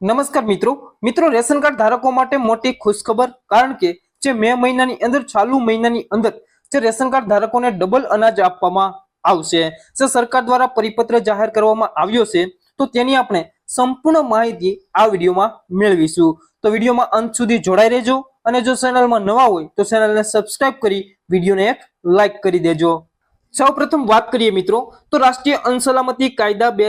નમસ્કાર મિત્રો. મિત્રો, રેશન કાર્ડ ધારકો માટે મોટી ખુશખબર કારણ કે જે મે મહિનાની અંદર, ચાલુ મહિનાની અંદર જે રેશન કાર્ડ ધારકોને ડબલ અનાજ આપવામાં આવશે. જે સરકાર દ્વારા પરિપત્ર જાહેર કરવામાં આવ્યો છે, તો તેની આપણે સંપૂર્ણ માહિતી આ વિડીયોમાં મેળવીશું. તો વિડીયોમાં અંત સુધી જોડાઈ રહેજો અને જો ચેનલમાં નવા હોય, તો ચેનલને સબસ્ક્રાઇબ કરી વિડીયોને એક લાઈક કરી દેજો. સૌપ્રથમ વાત કરીએ મિત્રો, તો રાષ્ટ્રીય અનસલામતી કાયદા બે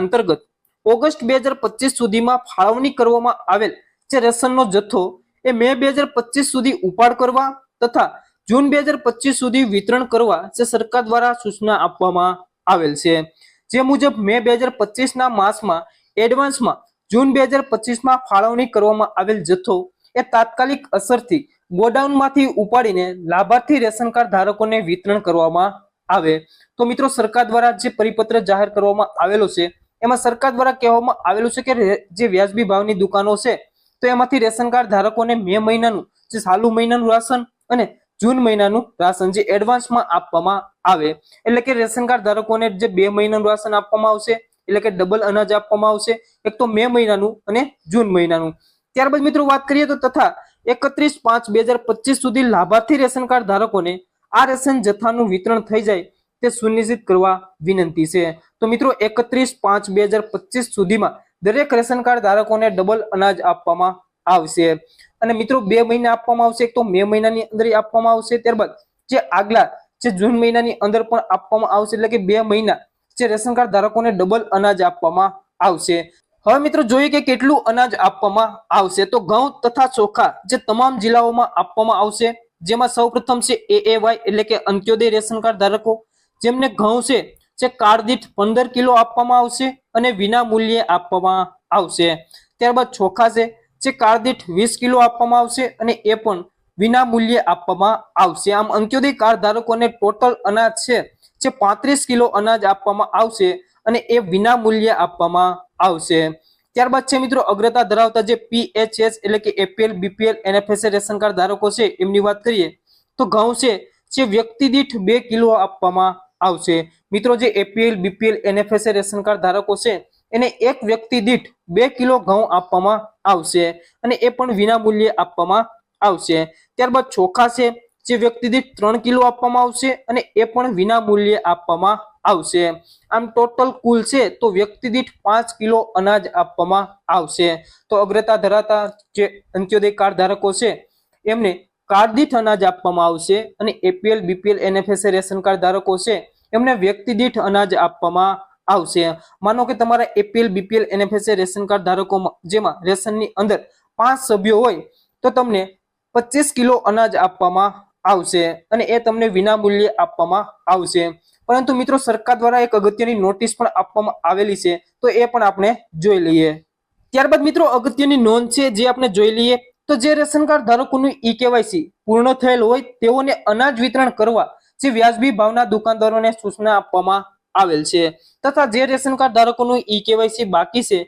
અંતર્ગત ઓગસ્ટ બે હજાર પચીસ સુધીમાં ફાળવણી કરવામાં આવેલ જે રેશનનો જથ્થો એ મે બે હજાર પચીસ સુધી ઉપાડ કરવા તથા જૂન બે હજાર પચીસ સુધી વિતરણ કરવા જે સરકાર દ્વારા સૂચના આપવામાં આવેલ છે. જે મુજબ મે બે હજાર પચીસના માસમાં એડવાન્સમાં જૂન બે હજાર પચીસમાં ફાળવણી કરવામાં આવેલ જથ્થો એ તાત્કાલિક અસરથી ગોડાઉનમાંથી ઉપાડીને લાભાર્થી રેશન કાર્ડ ધારકોને વિતરણ કરવામાં આવે. તો મિત્રો સરકાર દ્વારા જે પરિપત્ર જાહેર કરવામાં આવેલો છે એમાં સરકાર દ્વારા કહેવામાં આવેલું છે કે જે વ્યાજબી ભાવની દુકાનો છે, તો એમાંથી રેશન કાર્ડ ધારકોને મે મહિનાનું, જે ચાલુ મહિનાનું રાશન અને જૂન મહિનાનું રાશન જે એડવાન્સમાં આપવામાં આવે, એટલે કે રેશન કાર્ડ ધારકોને જે બે મહિનાનું રાશન આપવામાં આવશે, એટલે કે ડબલ અનાજ આપવામાં આવશે, એક તો મે મહિનાનું અને જૂન મહિનાનું. ત્યારબાદ મિત્રો વાત કરીએ તો તથા એકત્રીસ પાંચ બે સુધી લાભાર્થી રેશન કાર્ડ ધારકોને આ રેશન જથ્થાનું વિતરણ થઈ જાય તે સુનિશ્ચિત કરવા વિનંતી છે. તો મિત્રો, એકત્રીસ પાંચ બે હજાર પચીસ સુધીમાં દરેક રેશન કાર્ડ ધારકોને ડબલ અનાજ આપવામાં આવશે. અને મિત્રો, બે મહિના આપવામાં આવશે, એક તો મે મહિનાની અંદર આપવામાં આવશે, ત્યારબાદ જે આગલા, જે જૂન મહિનાની અંદર પણ આપવામાં આવશે, એટલે કે બે મહિના જે રેશન કાર્ડ ધારકોને ડબલ અનાજ આપવામાં આવશે. હવે મિત્રો, જોઈએ કે કેટલું અનાજ આપવામાં આવશે. તો ઘઉં તથા ચોખા જે તમામ જિલ્લાઓમાં આપવામાં આવશે, જેમાં સૌપ્રથમ છે એએવાય એટલે કે અંત્યોદય રેશન કાર્ડ ધારકો. જેમને ઘઉં છે, જે કાર્ડદીઠ પંદર કિલો આપવામાં આવશે અને વિના મૂલ્યે આપવામાં આવશે. ત્યારબાદ ચોખા છે, જે કાર્ડદીઠ વીસ કિલો આપવામાં આવશે અને એ પણ વિના મૂલ્યે આપવામાં આવશે. આમ અંત્યોદય કાર્ડ ધારકોને ટોટલ અનાજ છે, જે પાંત્રીસ કિલો અનાજ આપવામાં આવશે અને એ વિના મૂલ્યે આપવામાં આવશે. ત્યારબાદ છે મિત્રો, અગ્રતા ધરાવતા જે પીએચએસ એટલે કે APL, BPL NFS ration card ધારકો છે, એમની વાત કરીએ તો ઘઉં છે, જે વ્યક્તિ દીઠ બે કિલો આપવામાં આવશે. મિત્રો, જે APL BPL NFSA ration card ધારકો છે, એને એક વ્યક્તિ દીઠ બે કિલો ઘઉં આપવામાં આવશે અને એ પણ વિના મૂલ્યે આપવામાં આવશે. ત્યારબાદ ચોખા છે, જે વ્યક્તિ દીઠ ત્રણ કિલો આપવામાં આવશે અને એ પણ વિના મૂલ્યે આપવામાં આવશે. આમ ટોટલ કુલ છે, તો વ્યક્તિ દીઠ પાંચ કિલો અનાજ આપવામાં આવશે. તો અગ્રતા ધરાવતા જે અંત્યોદય કાર્ડ ધારકો છે, એમને કાર્ડ દીઠ અનાજ આપવામાં આવશે અને APL BPL NFSA ration card ધારકો છે, એમને વ્યક્તિ દીઠ અનાજ આપવામાં આવશે. માનો કે તમારા APL BPL NFSA ration card ધારકોમાં જેમાં રેશનની અંદર પાંચ સભ્યો હોય, તો તમને પચીસ કિલો અનાજ આપવામાં આવશે અને એ તમને વિનામૂલ્યે આપવામાં આવશે. પરંતુ મિત્રો, સરકાર દ્વારા એક અગત્યની નોટિસ પણ આપવામાં આવેલી છે, તો એ પણ આપણે જોઈ લઈએ. ત્યારબાદ મિત્રો, અગત્યની નોંધ છે, જે આપણે જોઈ લઈએ તો જે રેશન કાર્ડ ધારકોનું ઈ કેવાયસી પૂર્ણ થયેલ હોય તેઓને અનાજ વિતરણ કરવા જે વ્યાજબી ભાવના દુકાનદારોને સૂચના આપવામાં આવેલ છે. તથા જે રેશન કાર્ડ ધારકોનું ઈ કેવાયસી બાકી છે,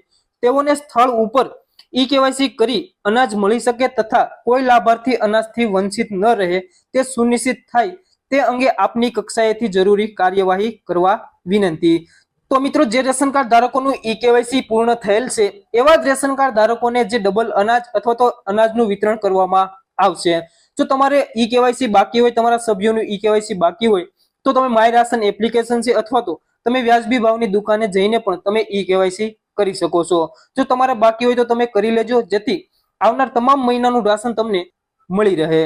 તેઓને સ્થળ ઉપર ઈ કેવાયસી કરી અનાજ મળી શકે તથા કોઈ લાભાર્થી અનાજથી વંચિત ન રહે તે સુનિશ્ચિત થાય તે અંગે આપની કક્ષાએથી જરૂરી કાર્યવાહી કરવા વિનંતી. તો મિત્રો જે રેશન કાર્ડ ધારકોનું ઈ કેવાયસી પૂર્ણ થયેલ છે, એવા જ રેશન કાર્ડ ધારકોને જે ડબલ અનાજ અથવા તો અનાજનું વિતરણ કરવામાં આવશે. જો તમારે ઈ કેવાયસી બાકી હોય, તમારા સભ્યોનું ઈ કેવાયસી બાકી હોય, તો તમે માય રાશન એપ્લિકેશન છે અથવા તો તમે વ્યાજબી ભાવની દુકાને જઈને પણ તમે ઈ કેવાયસી કરી શકો છો. જો તમારે બાકી હોય તો તમે કરી લેજો, જેથી આવનાર તમામ મહિનાનું રાશન તમને મળી રહે.